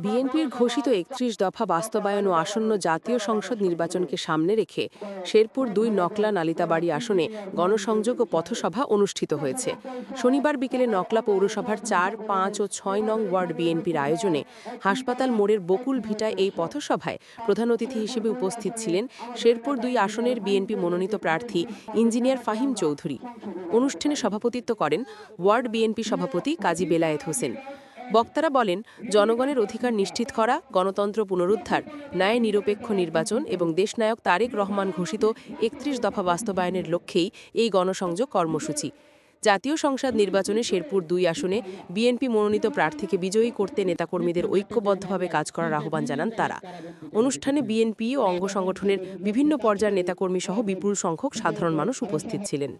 বিএনপির ঘোষিত একত্রিশ দফা বাস্তবায়ন ও আসন্ন জাতীয় সংসদ নির্বাচনকে সামনে রেখে শেরপুর দুই নকলা নালিতাবাড়ি আসনে গণসংযোগ ও পথসভা অনুষ্ঠিত হয়েছে। শনিবার বিকেলে নকলা পৌরসভার চার, পাঁচ ও ছয় নং ওয়ার্ড বিএনপির আয়োজনে হাসপাতাল মোড়ের বকুল ভিটায় এই পথসভায় প্রধান অতিথি হিসেবে উপস্থিত ছিলেন শেরপুর দুই আসনের বিএনপি মনোনীত প্রার্থী ইঞ্জিনিয়ার ফাহিম চৌধুরী। অনুষ্ঠানে সভাপতিত্ব করেন ওয়ার্ড বিএনপি সভাপতি কাজী বেলায়েত হোসেন। বক্তারা বলেন, জনগণের অধিকার নিশ্চিত করা, গণতন্ত্র পুনরুদ্ধার ন্যায় নিরপেক্ষ নির্বাচন এবং দেশনায়ক তারেক রহমান ঘোষিত একত্রিশ দফা বাস্তবায়নের লক্ষ্যেই এই গণসংযোগ কর্মসূচি। জাতীয় সংসদ নির্বাচনে শেরপুর দুই আসনে বিএনপি মনোনীত প্রার্থীকে বিজয়ী করতে নেতাকর্মীদের ঐক্যবদ্ধভাবে কাজ করার আহ্বান জানান তারা। অনুষ্ঠানে বিএনপি ও অঙ্গ সংগঠনের বিভিন্ন পর্যায়ের নেতাকর্মী সহ বিপুল সংখ্যক সাধারণ মানুষ উপস্থিত ছিলেন।